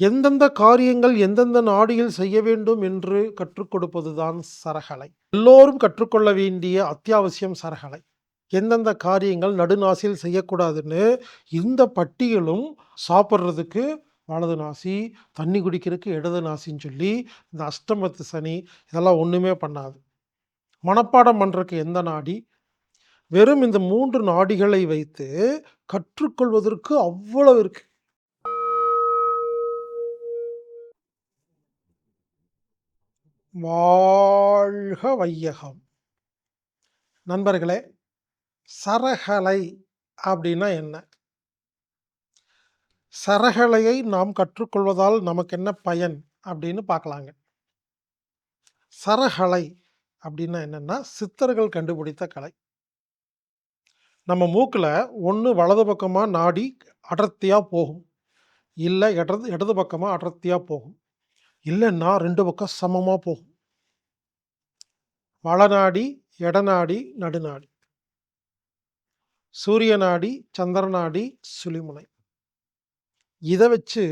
எந்தெந்த காரியங்கள் எந்தெந்த நாடியில் செய்ய வேண்டும் என்று கற்றுக் கொடுப்பதுதான் சரகலை. எல்லோரும் கற்றுக்கொள்ள வேண்டிய அத்தியாவசியம் சரகலை. எந்தெந்த காரியங்கள் நடுநாசியில் செய்யக்கூடாதுன்னு இந்த பட்டியலும் சாப்பிட்றதுக்கு வலது நாசி தண்ணி குடிக்கிறதுக்கு இடது நாசின்னு சொல்லி இந்த அஷ்டமத்து சனி இதெல்லாம் ஒன்றுமே பண்ணாது. மனப்பாடம் பண்ணுறதுக்கு எந்த நாடி? வெறும் இந்த மூன்று நாடிகளை வைத்து கற்றுக்கொள்வதற்கு அவ்வளவு இருக்குது வாழ்க வையகம். நண்பர்களே சரகலை அப்படின்னா என்ன? சரகலையை நாம் கற்றுக்கொள்வதால் நமக்கு என்ன பயன் அப்படின்னு பார்க்கலாங்க. சரகலை அப்படின்னா என்னென்னா சித்தர்கள் கண்டுபிடித்த கலை. நம்ம மூக்கில் ஒன்று வலது பக்கமாக நாடி அடர்த்தியாக போகும். இல்லை இடது இடது பக்கமாக அடர்த்தியாக போகும். இல்லைன்னா ரெண்டு பக்கம் சமமாக போகும். வளநாடி எடநாடி நடுநாடி. சூரிய நாடி சுழிமுனை. இதை வச்சு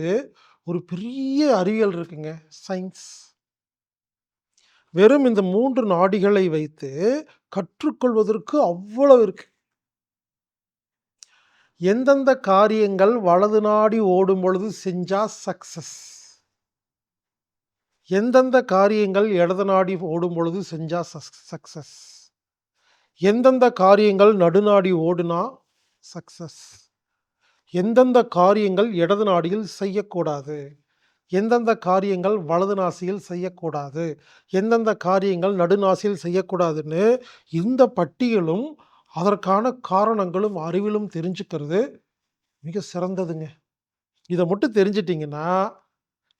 ஒரு பெரிய அறிவியல் இருக்குங்க சயின்ஸ். வெறும் இந்த மூன்று நாடிகளை வைத்து கற்றுக்கொள்வதற்கு அவ்வளவு இருக்கு. எந்தெந்த காரியங்கள் வலது நாடி ஓடும் பொழுது செஞ்சா சக்சஸ்? எந்தெந்த காரியங்கள் இடது நாடி ஓடும் பொழுது செஞ்சால் சக்சஸ் எந்தெந்த காரியங்கள் நடுநாடி ஓடுனா சக்சஸ் எந்தெந்த காரியங்கள் இடது நாடியில் செய்யக்கூடாது? எந்தெந்த காரியங்கள் வலது நாசியில் செய்யக்கூடாது? எந்தெந்த காரியங்கள் நடுநாசியில் செய்யக்கூடாதுன்னு இந்த பட்டியலும் அதற்கான காரணங்களும் அறிவிலும் தெரிஞ்சுக்கிறது மிக சிறந்ததுங்க. இதை மட்டும் தெரிஞ்சிட்டிங்கன்னா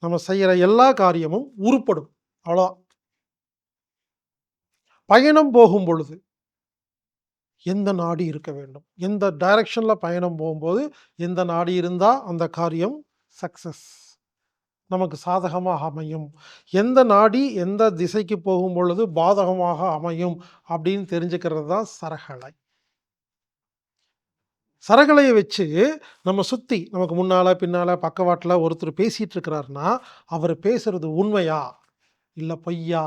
நம்ம செய்கிற எல்லா காரியமும் உருப்படும். அவ்வளோ பயணம் போகும் பொழுது எந்த நாடி இருக்க வேண்டும்? எந்த டைரக்ஷனில் பயணம் போகும்போது எந்த நாடி இருந்தால் அந்த காரியம் சக்சஸ் நமக்கு சாதகமாக அமையும். எந்த நாடி எந்த திசைக்கு போகும் பொழுது பாதகமாக அமையும் அப்படின்னு தெரிஞ்சுக்கிறது தான் சரகலை. சரகலையை வச்சு நம்ம சுற்றி நமக்கு முன்னால் பின்னால் பக்கவாட்டில் ஒருத்தர் பேசிகிட்டு இருக்கிறாருன்னா அவர் பேசுகிறது உண்மையா? இல்லை பொய்யா?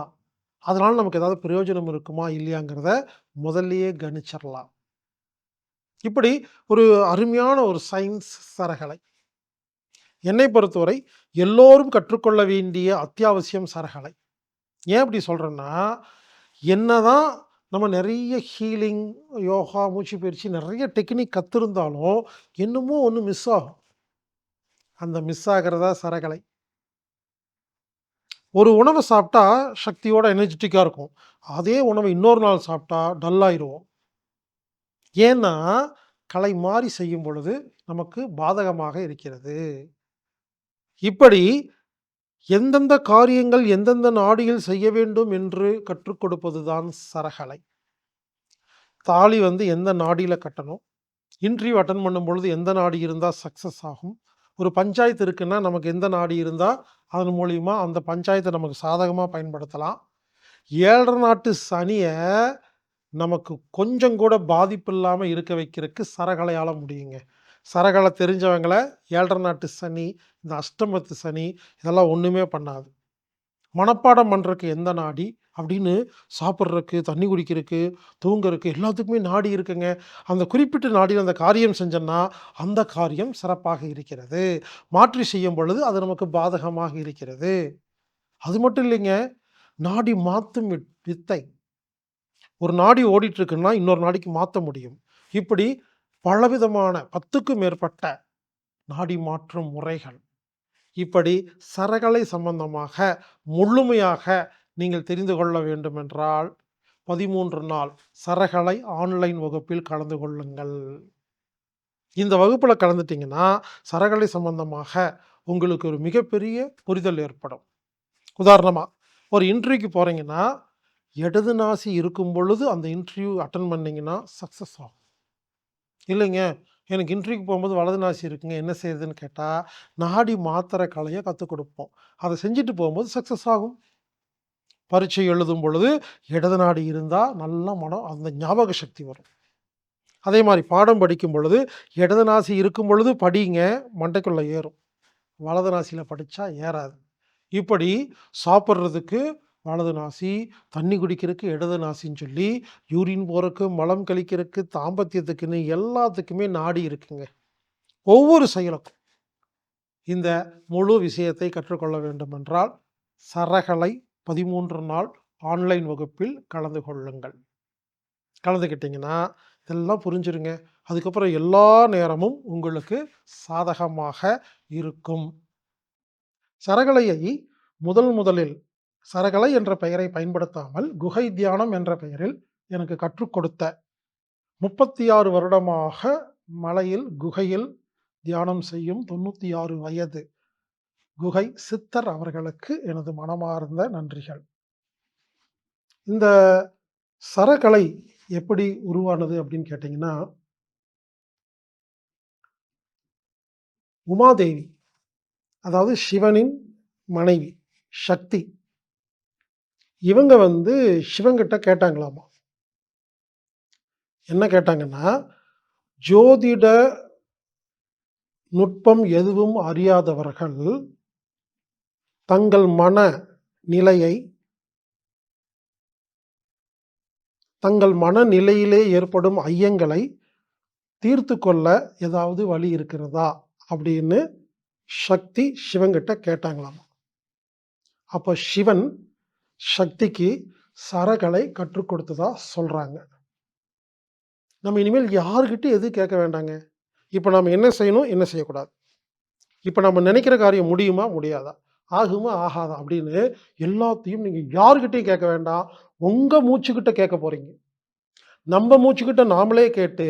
அதனால் நமக்கு ஏதாவது பிரயோஜனம் இருக்குமா இல்லையாங்கிறத முதல்லையே கணிச்சிடலாம் இப்படி ஒரு அருமையான ஒரு சயின்ஸ் சரகலை. என்னை பொறுத்தவரை எல்லோரும் கற்றுக்கொள்ள வேண்டிய அத்தியாவசியம் சரகலை. ஏன் அப்படி சொல்கிறேன்னா என்னதான் நம்ம நிறைய ஹீலிங் யோகா மூச்சு பயிற்சி நிறைய டெக்னிக் கற்றுருந்தாலும் என்னமோ ஒன்று மிஸ் ஆகும். அந்த மிஸ் ஆகிறதா சரகலை. ஒரு உணவை சாப்பிட்டா சக்தியோட எனர்ஜெட்டிக்காக இருக்கும். அதே உணவை இன்னொரு நாள் சாப்பிட்டா டல்லாயிடுவோம் ஏன்னா கலை மாறி செய்யும் பொழுது நமக்கு பாதகமாக இருக்கிறது. இப்படி எந்தெந்த காரியங்கள் எந்தெந்த நாடியில் செய்ய வேண்டும் என்று கற்றுக் கொடுப்பது தான் சரகலை. தாலி வந்து எந்த நாடியில் கட்டணும்? இன்டர்வியூ அட்டன் பண்ணும் பொழுது எந்த நாடி இருந்தால் சக்ஸஸ் ஆகும்? ஒரு பஞ்சாயத்து இருக்குன்னா நமக்கு எந்த நாடி இருந்தால் அதன் மூலிமா அந்த பஞ்சாயத்தை நமக்கு சாதகமாக பயன்படுத்தலாம். ஏழரை நாட்டு சனியை நமக்கு கொஞ்சம் கூட பாதிப்பு இல்லாமல் இருக்க வைக்கிறதுக்கு சரகலையால் முடியுங்க. சரகால தெரிஞ்சவங்களை ஏழரை நாட்டு சனி இந்த அஷ்டமத்து சனி இதெல்லாம் ஒன்றுமே பண்ணாது. மனப்பாடம் பண்ணுறதுக்கு எந்த நாடி? அப்படின்னு சாப்பிட்றதுக்கு தண்ணி குடிக்கிறதுக்கு தூங்குறதுக்கு எல்லாத்துக்குமே நாடி இருக்குங்க. அந்த குறிப்பிட்ட நாடியில் அந்த காரியம் செஞ்சோன்னா அந்த காரியம் சிறப்பாக இருக்கிறது. மாற்றி செய்யும் பொழுது அது நமக்கு பாதகமாக இருக்கிறது. அது மட்டும் இல்லைங்க நாடி மாற்றும் வித்தை. ஒரு நாடி ஓடிட்டுருக்குன்னா இன்னொரு நாடிக்கு மாற்ற முடியும். இப்படி பலவிதமான பத்துக்கும் மேற்பட்ட நாடி மாற்றும் முறைகள். இப்படி சரகலை சம்பந்தமாக முழுமையாக நீங்கள் தெரிந்து கொள்ள வேண்டுமென்றால் பதிமூன்று நாள் சரகலை ஆன்லைன் வகுப்பில் கலந்து கொள்ளுங்கள். இந்த வகுப்பில் கலந்துட்டிங்கன்னா சரகலை சம்பந்தமாக உங்களுக்கு ஒரு மிகப்பெரிய புரிதல் ஏற்படும். உதாரணமாக ஒரு இன்டர்வியூக்கு போகிறீங்கன்னா இடது நாசி இருக்கும் பொழுது அந்த இன்டர்வியூ அட்டன் பண்ணிங்கன்னா சக்ஸஸ் ஆகும். இல்லைங்க. எனக்கு இன்ட்ரிக்கு போகும்போது வலது நாசி இருக்குங்க. என்ன செய்யுதுன்னு கேட்டால் நாடி மாத்திரை கலையை கற்றுக் கொடுப்போம். அதை செஞ்சுட்டு போகும்போது சக்ஸஸ் ஆகும். பரீட்சை எழுதும் பொழுது இடது நாடி இருந்தால் நல்ல மனம் அந்த ஞாபக சக்தி வரும். அதே மாதிரி பாடம் படிக்கும் பொழுது இடது நாசி இருக்கும் பொழுது படிங்க மண்டைக்குள்ளே ஏறும். வலது நாசியில் படித்தா ஏறாது. இப்படி சாப்பிட்றதுக்கு வலது நாசி, தண்ணி குடிக்கிறதுக்கு இடது நாசின்னு சொல்லி, யூரின் போகிறக்கு மலம் கழிக்கிறக்கு, தாம்பத்தியத்துக்குன்னு எல்லாத்துக்குமே நாடி இருக்குங்க. ஒவ்வொரு செயலுக்கும். இந்த முழு விஷயத்தை கற்றுக்கொள்ள வேண்டுமென்றால், சரகலை 13 நாள் ஆன்லைன் வகுப்பில் கலந்து கொள்ளுங்கள். கலந்துக்கிட்டிங்கன்னா இதெல்லாம் புரிஞ்சிருங்க. அதுக்கப்புறம் எல்லா நேரமும் உங்களுக்கு சாதகமாக இருக்கும். சரகலையை முதல் முதலில் சரகலை என்ற பெயரை பயன்படுத்தாமல், குகை தியானம் என்ற பெயரில் எனக்கு கற்றுக் கொடுத்த 36 வருடமாக மலையில், குகையில் தியானம் செய்யும் 96 வயது குகை சித்தர் அவர்களுக்கு எனது மனமார்ந்த நன்றிகள். இந்த சரகலை எப்படி உருவானது அப்படின்னு கேட்டிங்கன்னா உமாதேவி, அதாவது சிவனின் மனைவி சக்தி. இவங்க வந்து சிவங்கிட்ட கேட்டாங்களாமா. என்ன கேட்டாங்கன்னா, ஜோதிட நுட்பம் எதுவும் அறியாதவர்கள் தங்கள் மன நிலையை தங்கள் மனநிலையிலே ஏற்படும் ஐயங்களை தீர்த்து கொள்ள ஏதாவது வழி இருக்கிறதா? அப்படின்னு சக்தி சிவங்கிட்ட கேட்டாங்களாமா. அப்போ சிவன் சக்திக்கு சரகலை கற்றுக் கொடுத்ததா சொல்கிறாங்க நம்ம இனிமேல் யார்கிட்டயும் எதுவும் கேட்க வேண்டாங்க. இப்போ நம்ம என்ன செய்யணும்? என்ன செய்யக்கூடாது? இப்போ நம்ம நினைக்கிற காரியம் முடியுமா? முடியாதா? ஆகுமா? ஆகாதா? அப்படின்னு எல்லாத்தையும் நீங்கள் யாருக்கிட்டையும் கேட்க வேண்டாம். உங்கள் மூச்சுக்கிட்ட கேட்க போகிறீங்க நம்ம மூச்சுக்கிட்ட நாமளே கேட்டு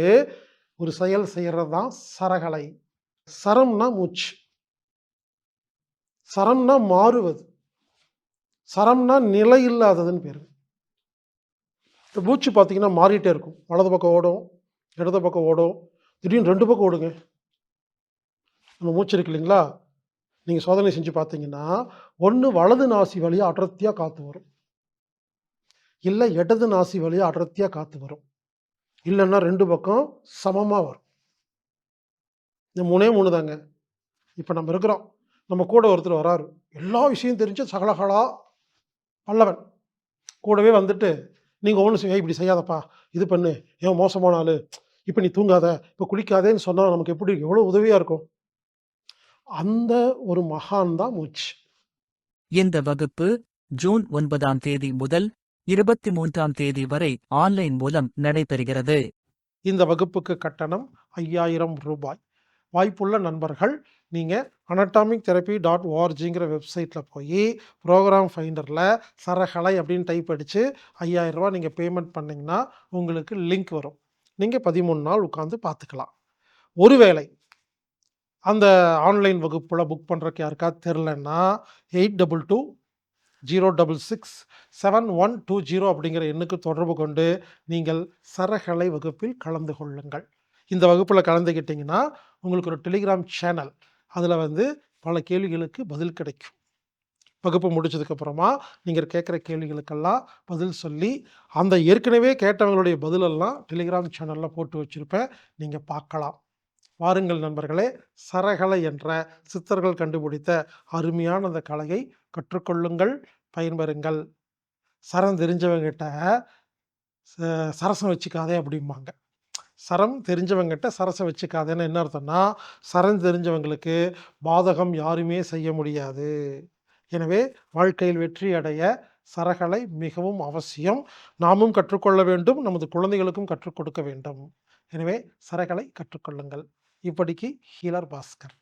ஒரு செயல் செய்கிறது தான் சரகலை. சரம்னா மூச்சு. சரம்னா மாறுவது. சரம்னா நிலை இல்லாததுன்னு பேர் இந்த மூச்சு பார்த்தீங்கன்னா மாறிட்டே இருக்கும். வலது பக்கம் ஓடும், இடது பக்கம் ஓடும். திடீர்னு ரெண்டு பக்கம் ஓடுங்க. நம்ம மூச்சு இருக்கு இல்லைங்களா? நீங்கள் சோதனை செஞ்சு பார்த்தீங்கன்னா, ஒன்று வலது நாசி வழியாக அடர்த்தியாக காற்று வரும். இல்லை இடது நாசி வழியாக அடர்த்தியாக காற்று வரும். இல்லைன்னா ரெண்டு பக்கம் சமமாக வரும். இந்த 3ஏ 3 தாங்க. இப்போ நம்ம இருக்கிறோம். நம்ம கூட ஒருத்தர் வராரு. எல்லா விஷயம் தெரிஞ்சு சகலகலா வல்லவன். கூடவே வந்துட்டு, நீங்க ஒண்ணு செய் "இப்படி செய்யாதப்பா, இது பண்ணு, இவன் மோசமான ஆளு, இப்ப நீ தூங்காத, இப்ப குளிக்காதேன்னு சொன்னா நமக்கு எப்படி எவ்வளவு உதவியா இருக்கும். அந்த ஒரு மகான் தான் மூச்சு. இந்த வகுப்பு ஜூன் ஒன்பதாம் தேதி முதல் இருபத்தி மூன்றாம் தேதி வரை ஆன்லைன் மூலம் நடைபெறுகிறது. இந்த வகுப்புக்கு கட்டணம் ரூ. 5000 வாய்ப்புள்ள நண்பர்கள் நீங்கள் அனடாமிக் தெரபி டாட் ஓஆர்ஜிங்கிற வெப்சைட்டில் போய் ப்ரோக்ராம் ஃபைண்டரில் சரகலை அப்படின்னு டைப் அடித்து ஐயாயிரரூபா நீங்கள் பேமெண்ட் பண்ணிங்கன்னா உங்களுக்கு லிங்க் வரும். நீங்கள் பதிமூணு நாள் உட்காந்து பார்த்துக்கலாம். ஒருவேளை அந்த ஆன்லைன் வகுப்பில் புக் பண்றதுக்கு யாருக்காவது தெரியலன்னா, 8220667120 அப்படிங்கிற எண்ணுக்கு தொடர்பு கொண்டு, நீங்கள் சரகலை வகுப்பில் கலந்து கொள்ளுங்கள். இந்த வகுப்பில் கலந்துக்கிட்டிங்கன்னா உங்களுக்கு ஒரு டெலிகிராம் சேனல். அதில் வந்து பல கேள்விகளுக்கு பதில் கிடைக்கும். வகுப்பு முடிச்சதுக்கப்புறமா நீங்கள் கேட்குற கேள்விகளுக்கெல்லாம் பதில் சொல்லி, அந்த ஏற்கனவே கேட்டவங்களுடைய பதிலெல்லாம் டெலிகிராம் சேனலில் போட்டு வச்சிருப்பேன். நீங்கள் பார்க்கலாம். வாருங்கள் நண்பர்களே, சரகலை என்ற சித்தர்கள் கண்டுபிடித்த அருமையான அந்த கலையை கற்றுக்கொள்ளுங்கள், பயன்பெறுங்கள். சரம் தெரிஞ்சவங்கிட்ட ச சரசம் வச்சுக்காதே அப்படிம்பாங்க. சரம் தெரிஞ்சவங்கிட்ட சரசை வச்சுக்காதேன்னு என்ன அர்த்தம்னா, சரம் தெரிஞ்சவங்களுக்கு பாதகம் யாருமே செய்ய முடியாது. எனவே வாழ்க்கையில் வெற்றி அடைய சரகளை மிகவும் அவசியம். நாமும் கற்றுக்கொள்ள வேண்டும். நமது குழந்தைகளுக்கும் கற்றுக் கொடுக்க வேண்டும். எனவே சரகளை கற்றுக்கொள்ளுங்கள். இப்படிக்கு ஹீலர் பாஸ்கர்.